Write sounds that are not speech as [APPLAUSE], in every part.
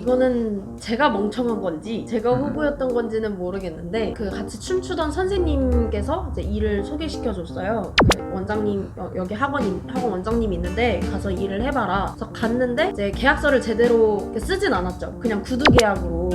이거는 제가 멍청한 건지 제가 음. 후보였던 건지는 모르겠는데 그 같이 춤추던 선생님께서 이제 일을 소개시켜 줬어요. 그 원장님 어, 여기 학원 학원 원장님이 있는데 가서 일을 해봐라. 그래서 갔는데 이제 계약서를 제대로 쓰진 않았죠. 그냥 구두 계약으로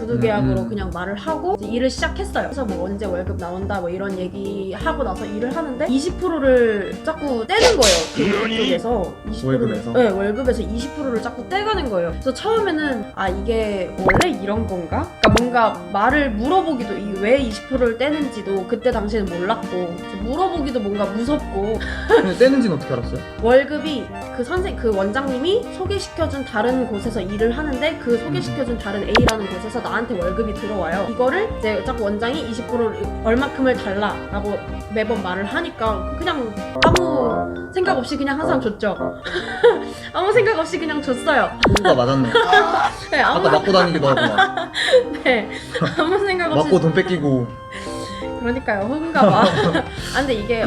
구두 음, 계약으로 음. 그냥 말을 하고 이제 일을 시작했어요. 그래서 뭐 언제 월급 나온다 뭐 이런 얘기 하고 나서 일을 하는데 20%를 자꾸 떼는 거예요. 그 쪽에서 20%를 월급에서? 네 월급에서 20%를 자꾸 떼가는 거예요. 그래서 처음에는 아 이게 원래 이런 건가? 그러니까 뭔가 말을 물어보기도 이 왜 20%를 떼는지도 그때 당시에는 몰랐고 물어보기도 뭔가 무섭고 근데 떼는지는 어떻게 알았어요? [LAUGHS] 월급이 그 선생 그 원장님이 소개시켜준 다른 곳에서 일을 하는데 그 소개시켜준 다른 A라는 곳에서 나한테 월급이 들어와요. 이거를 이제 자꾸 원장이 20%를 얼마큼을 달라라고 매번 말을 하니까 그냥 아무 생각 없이 그냥 항상 줬죠. [LAUGHS] 아무 생각 없이 그냥 줬어요. 호구가 맞았네. 네, 아무 아까 맞고 다니기도 하고 막 [LAUGHS] 네, 아무 생각 없이 맞고 돈 뺏기고 그러니까요 호구가 막. [LAUGHS] 아 근데 이게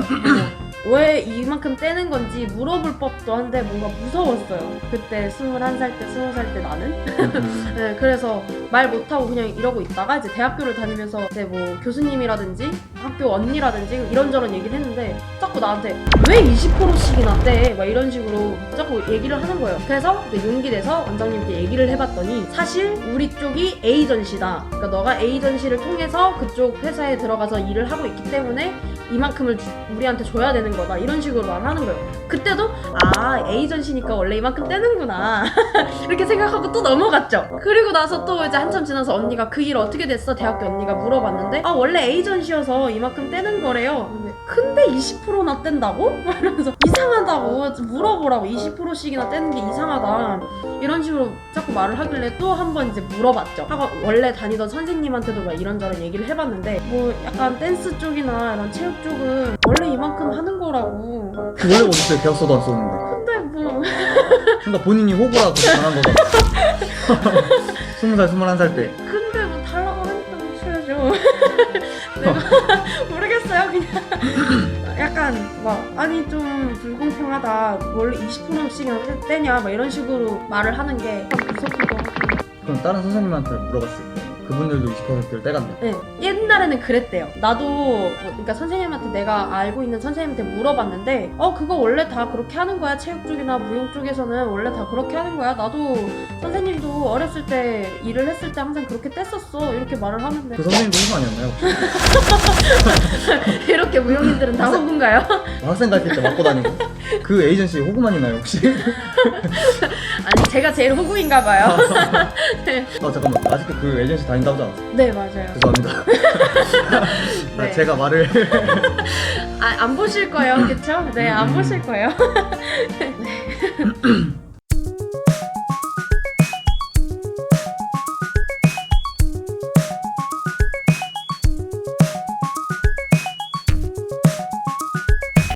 왜 이만큼 떼는 건지 물어볼 법도 한데 뭔가 무서웠어요. 그때 21살 때, 20살 때 나는. 음, [LAUGHS] 네, 그래서 말 못하고 그냥 이러고 있다가 이제 대학교를 다니면서 이제 뭐 교수님이라든지 학교 언니라든지 이런저런 얘기를 했는데 자꾸 나한테 왜 20%씩이나 떼? 막 이런 식으로 자꾸 얘기를 하는 거예요. 그래서 이제 용기 내서 원장님께 얘기를 해봤더니 사실 우리 쪽이 에이전시다. 그러니까 너가 에이전시를 통해서 그쪽 회사에 들어가서 일을 하고 있기 때문에 이만큼을 주- 우리한테 줘야 되는 거다. 이런 식으로 말하는 거예요. 그때도 아 에이전시니까 원래 이만큼 떼는구나. [LAUGHS] 이렇게 생각하고 또 넘어갔죠. 그리고 나서 또 이제 한참 지나서 언니가 그 일 어떻게 됐어? 대학교 언니가 물어봤는데 아 원래 에이전시여서 이만큼 떼는 거래요. 근데, 근데 20%나 뗀다고? [LAUGHS] 말하면서 이상하다고 좀 물어보라고 20%씩이나 떼는 게 이상하다. 이런 식으로 자꾸 말을 하길래 또 한 번 이제 물어봤죠. 학원 원래 다니던 선생님한테도 막 이런저런 얘기를 해봤는데 뭐 약간 댄스 쪽이나 이런 체육 쪽은 원래 이만큼 하는 거라고. 그 원래 어딨어요? 계약서도 안 썼는데. 근데 뭐 그러니까 본인이 호구라고 당한 거잖아. [LAUGHS] 20살, 21살 때. 근데 뭐 달라고 하니까 줘야죠. [LAUGHS] 내가 모르겠어요. 그냥 약간 막 아니 좀 불공평하다. 원래 20%씩이나 떼냐 막 이런 식으로 말을 하는 게 무섭기도 하고. 그럼 다른 선생님한테 물어봤을 때 그분들도 20%를 떼간다. 네, 옛날에는 그랬대요. 나도 뭐, 그러니까 선생님한테 내가 알고 있는 선생님한테 물어봤는데 어 그거 원래 다 그렇게 하는 거야. 체육 쪽이나 무용 쪽에서는 원래 다 그렇게 하는 거야. 나도 선생님도 어렸을 때 일을 했을 때 항상 그렇게 뗐었어. 이렇게 말을 하는데 그 선생님도 호구 아니었나요? 혹시? [LAUGHS] 이렇게 무용인들은 다 호구인가요? 학생 가르칠 때 맞고 다니고? 그 에이전시 호구만 있나요 혹시? [LAUGHS] 아니 제가 제일 호구인가 봐요. [LAUGHS] 아 잠깐만 아직도 그 에이전시 다닌다고 하지 않았어? 네 맞아요. 죄송합니다. [LAUGHS] 아, 네. 제가 말을 아, 안 보실 거예요, 그쵸? 네, 안 음. 보실 거예요. [CLEARS THROAT]